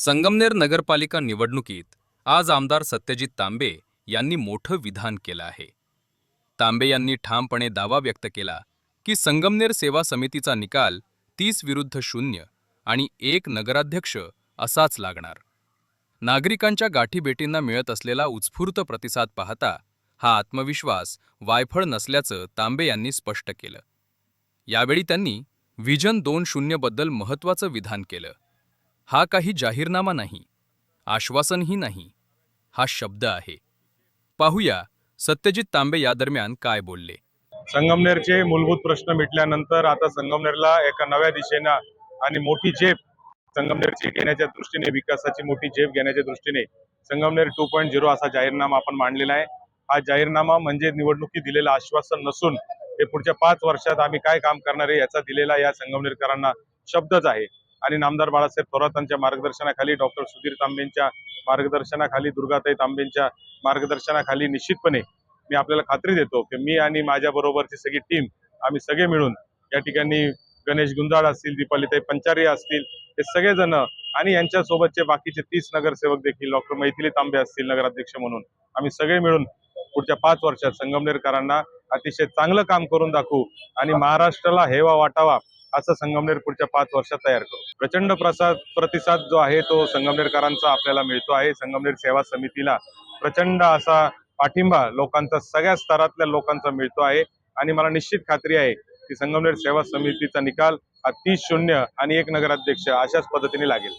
संगमनेर नगरपालिका निवडणुकीत आज आमदार सत्यजित तांबे यांनी मोठं विधान केलं आहे. तांबे यांनी ठामपणे दावा व्यक्त केला की संगमनेर सेवा समितीचा निकाल तीस विरुद्ध शून्य आणि एक नगराध्यक्ष असाच लागणार. नागरिकांच्या गाठीभेटींना मिळत असलेला उत्स्फूर्त प्रतिसाद पाहता हा आत्मविश्वास वायफळ नसल्याचं तांबे यांनी स्पष्ट केलं. यावेळी त्यांनी व्हिजन दोन शून्यबद्दल महत्त्वाचं विधान केलं. हा काही जाहीरनामा नाही आश्वासनही नाही हा शब्द आहे. पाहूया सत्यजित तांबे या दरम्यान काय बोलले. संगमनेरचे मूलभूत प्रश्न मिटल्यानंतर आता संगमनेरला एका नव्या दिशेनं आणि मोठी झेप संगमनेरची घेण्याच्या दृष्टीने विकासाची मोठी झेप घेण्याच्या दृष्टीने संगमनेर टू पॉईंट झिरो असा जाहीरनामा आपण मांडलेला आहे. हा जाहीरनामा म्हणजे निवडणुकीत दिलेलं आश्वासन नसून हे पुढच्या पाच वर्षात आम्ही काय काम करणार आहे याचा दिलेला या संगमनेरकरांना शब्दच आहे. आणि नामदार बाळासाहेब थोरातांच्या मार्गदर्शनाखाली डॉक्टर सुधीर तांबेंच्या मार्गदर्शनाखाली दुर्गाताई तांबेंच्या मार्गदर्शनाखाली निश्चितपणे मी आपल्याला खात्री देतो की मी आणि माझ्याबरोबरची सगळी टीम आम्ही सगळे मिळून या ठिकाणी गणेश गुंजाळ असतील दीपालीताई पंचारी असतील हे सगळेजण आणि यांच्या सोबतचे बाकीचे तीस नगरसेवक देखील डॉक्टर मैथिली तांबे असतील नगराध्यक्ष म्हणून आम्ही सगळे मिळून पुढच्या पाच वर्षात संगमनेरकरांना अतिशय चांगलं काम करून दाखवू आणि महाराष्ट्राला हेवा वाटावा असं संगमनेर पुढच्या पाच वर्षात तयार करू. प्रचंड प्रसाद प्रतिसाद जो आहे तो संगमनेरकरांचा आपल्याला मिळतो आहे. संगमनेर सेवा समितीला प्रचंड असा पाठिंबा लोकांचा सगळ्या स्तरातल्या लोकांचा मिळतो आहे. आणि मला निश्चित खात्री आहे की संगमनेर सेवा समितीचा निकाल हा तीस शून्य आणि एक नगराध्यक्ष अशाच पद्धतीने लागेल.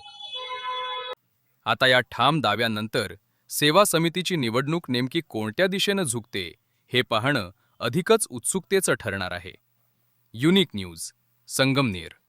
आता या ठाम दाव्यानंतर सेवा समितीची निवडणूक नेमकी कोणत्या दिशेनं झुकते हे पाहणं अधिकच उत्सुकतेचं ठरणार आहे. Unique news. संगमनेर.